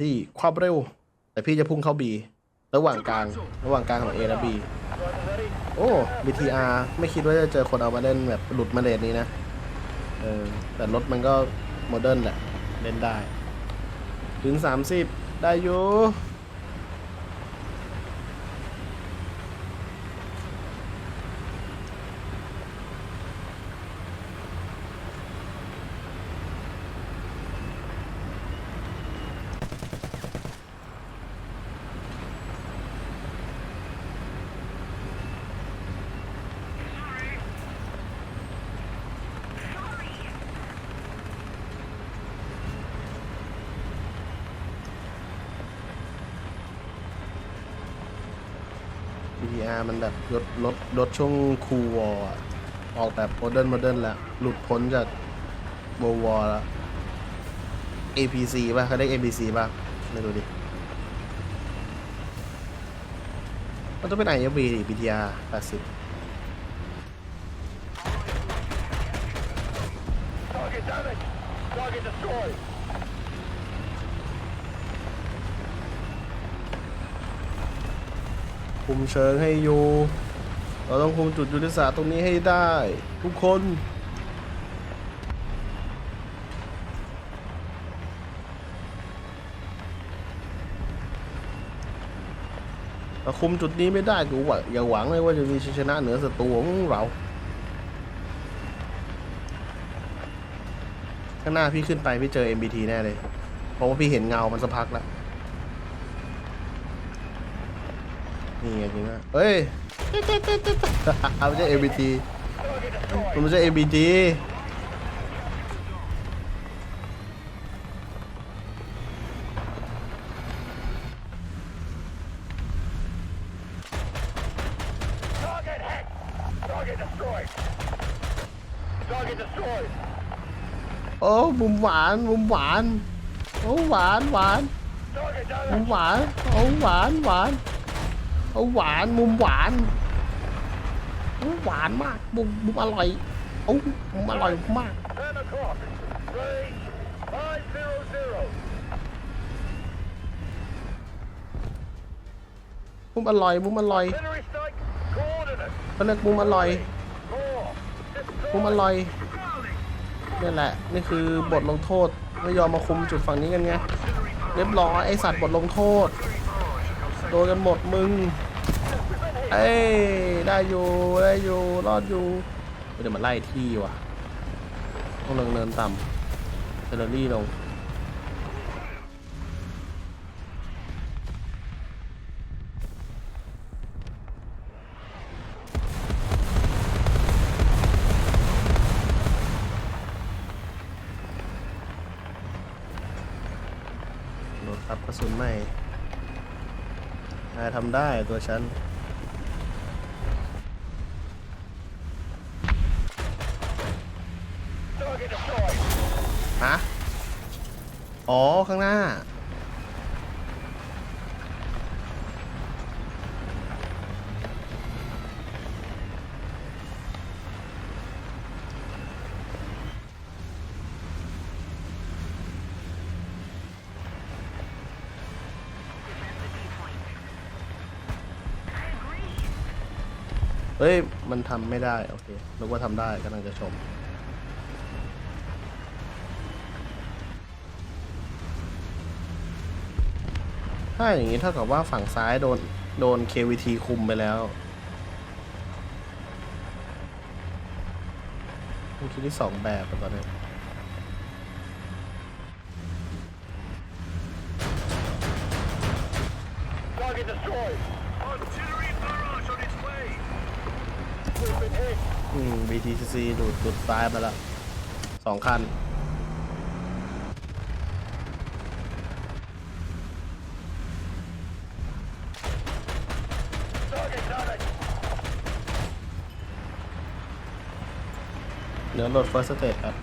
ที่ความเร็ว แต่พี่จะพุ่งเข้า B ระหว่างกลาง ระหว่างกลางของ A และ B โอ้ BTR ไม่คิดว่าจะเจอคนเอามาเล่นแบบหลุดมาเลนนี้นะ เออ แต่รถมันก็โมเดิร์นแหละ เล่นได้ ถึง 30 ได้อยู่ BTR มันแบบลดลดลดช่วงคูวอลอออกแบบโมเดิร์นโมเดิร์นแล้ว หลุดพ้นจากโบวอลแล้ว APC ป่ะเขาเรียก APC ป่ะไม่รู้ดิ มันต้องเป็น IFB ดิ BTR 80 Target damage. Target destroyed. คุมเชิงให้อยู่ เราต้องคุมจุดยุทธศาสตร์ตรงนี้ให้ได้ ทุกคนถ้าคุมจุดนี้ไม่ได้กูว่าอย่าหวังเลยว่าจะมีชัยชนะเหนือศัตรูของเรา ข้างหน้าพี่ขึ้นไปพี่เจอ MBT แน่เลย เพราะว่าพี่เห็นเงามันสักพักแล้ว นี่ไงจริงอ่ะเฮ้ย ไม่ใช่ MBT Target destroyed. มันไม่ใช่ MBT Target hit. Target destroyed. Target destroyed. โอ้มุมหวาน มุมหวาน โอ้หวานหวาน Target มุม damage. หวาน โอ้หวานหวาน โอ้หวานมุมหวานโอ้หวานมากมุมมุมอร่อยโอ้มุมอร่อยมากมุมอร่อยมุมอร่อยเขาเรียกมุมอร่อยมุมอร่อยนี่แหละนี่คือบทลงโทษไม่ยอมมาคุมจุดฝั่งนี้กันไงเรียบร้อยไอสัตว์บทลงโทษ โดนกันหมดมึง อ้ยได้อยู่ได้อยู่รอดอยู่เดี๋ยวมาไล่ที่ว่ะต้องเนินเนินต่ำเซลลี่ลงโดนครับกระสุนใหม่นายทำได้ตัวฉัน Target destroyed. ฮะ อ๋อ ข้างหน้า เฮ้ย มันทำไม่ได้ โอเคนึกว่าทำได้กำลังจะชม ถ้าอย่างนี้เท่ากับว่าฝั่งซ้ายโดนโดน KVT คุมไปแล้วมันคิดที่สองแบบตอนนี้อืม BTCC ดูดดูดซ้ายมาแล้วสองคัน Target damage. เนื้อรถ First Stage ครับ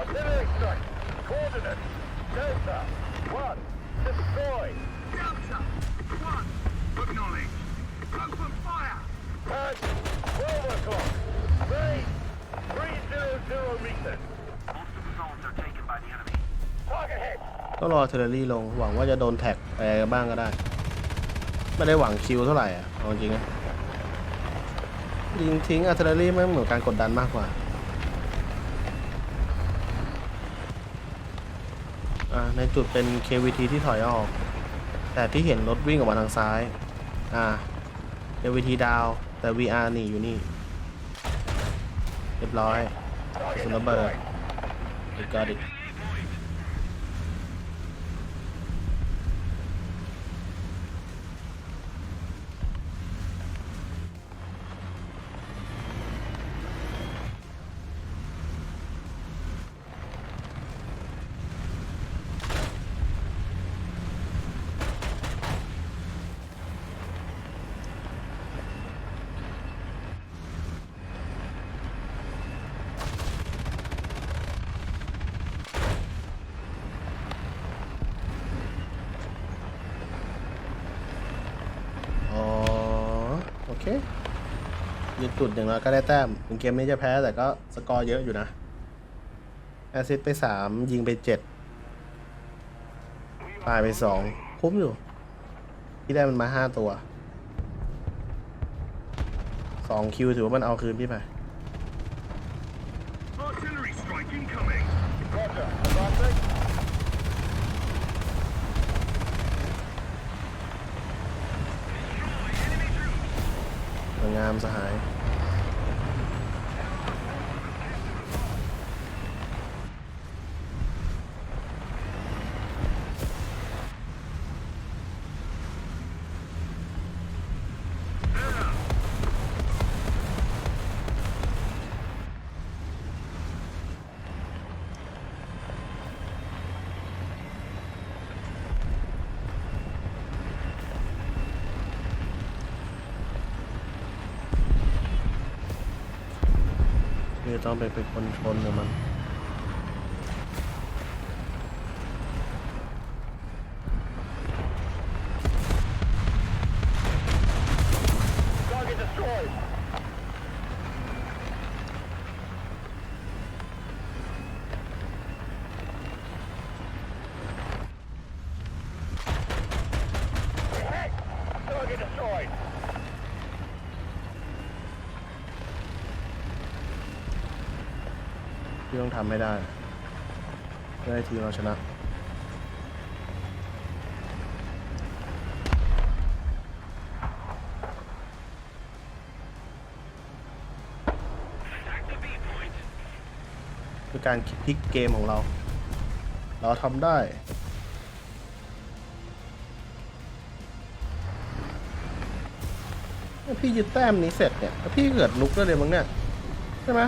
Artillery strike. Coordinates. Delta. One. Destroy. Delta. One. Acknowledged. Open fire. At 12 o'clock. Range 300 meters. ก็รอเทเลอรี่ลง หวังว่าจะโดนแท็กอะไรบ้างก็ได้ ไม่ได้หวังคิวเท่าไหร่อะเอาจริงนะ ยิงทิ้งอาร์เทเลอรี่ไม่เหมือนการกดดันมากกว่าในจุดเป็น KVT ที่ถอยออก แต่ที่เห็นรถวิ่งออกมาทางซ้าย อ่า KVT ดาวแต่ VR นี่อยู่นี่ เรียบร้อยสุนระเบิด I got it อ๋อ โอเคยึด จุดอย่างน้อยก็ได้แต้มถึงเกมนี้จะแพ้แต่ก็สกอร์เยอะอยู่นะ แอสซิสไปสามยิงไปเจ็ดตายไปสองคุ้มอยู่ ที่ได้มันมาห้าตัวสองคิวถือว่ามันเอาคืนพี่ไปสวยงามสหาย ต้องไปเป็นคนชนกับมัน Target destroyed. 'Hey! Target destroyed. ที่ต้องทำให้ได้เพื่อให้ทีมเราชนะ คือการพลิกเกมของเรา เราทำได้พี่ยึดแต้มนี้เสร็จเนี่ยแล้วพี่เกิดลุกได้เลยมั้งเนี่ย ใช่ไหม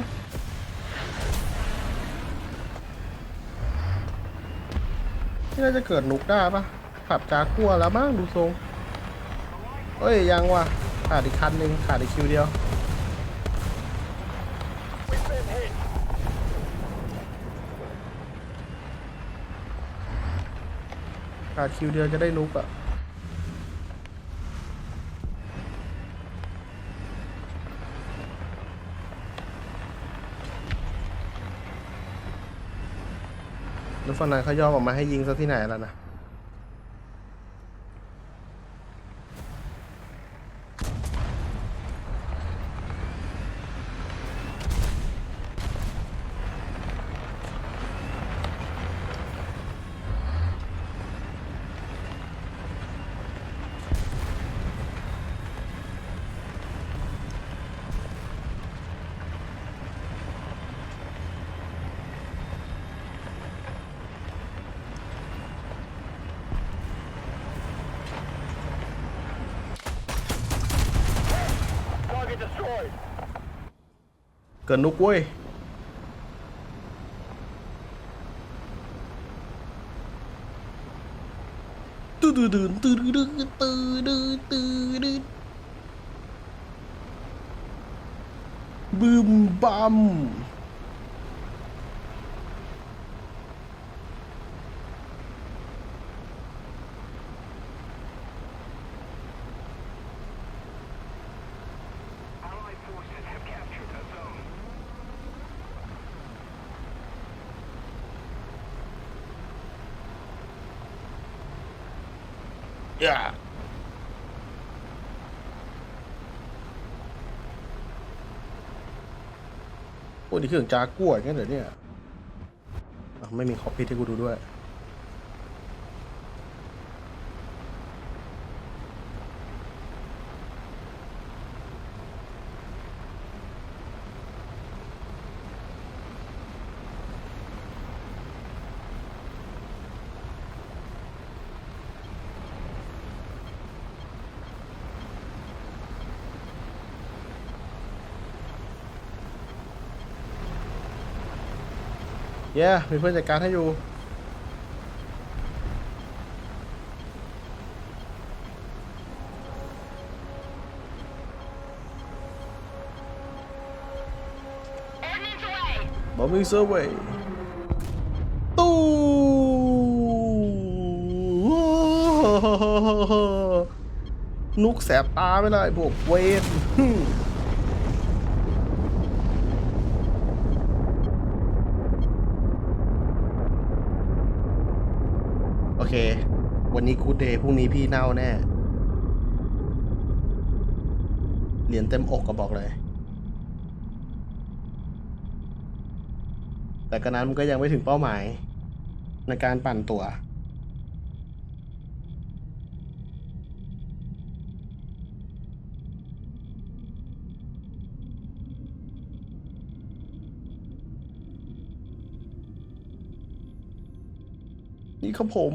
ที่น่าจะเกิดนุกได้ปะขับจากัวแล้วมั้งดูทรงเอ้ยยังว่ะขาดอีกคันหนึ่งขาดอีกคิวเดียวขาดคิวเดียวจะได้นุกอะ ฝั่งนั้นเขาย่อออกมาให้ยิงซะที่ไหนแล้วนะ Target destroyed. เกิดนุกเว้ยตื้อดื้อดื้อตื้อดื้อตื้อดื้อตื้อดื้อบึมบัม Allied forces have captured a zone. เอย่าโอ้นี่เครื่องจากัวยงั้นเหรอเนี่ยอ้าวไม่มีคอปปี้ให้กูดูด้วย เย้มีเพื่อนจัดการให้อยู่บอมบิงเซอร์เวยตู้นุกแสบตาไม่ได้พวกเวนโอเค วันนี้คูดเดย์พรุ่งนี้พี่เน่าแน่ เหรียญเต็มอกก็บอกเลย แต่กระนั้นมันก็ยังไม่ถึงเป้าหมาย ในการปั่นตัวนี่ครับผม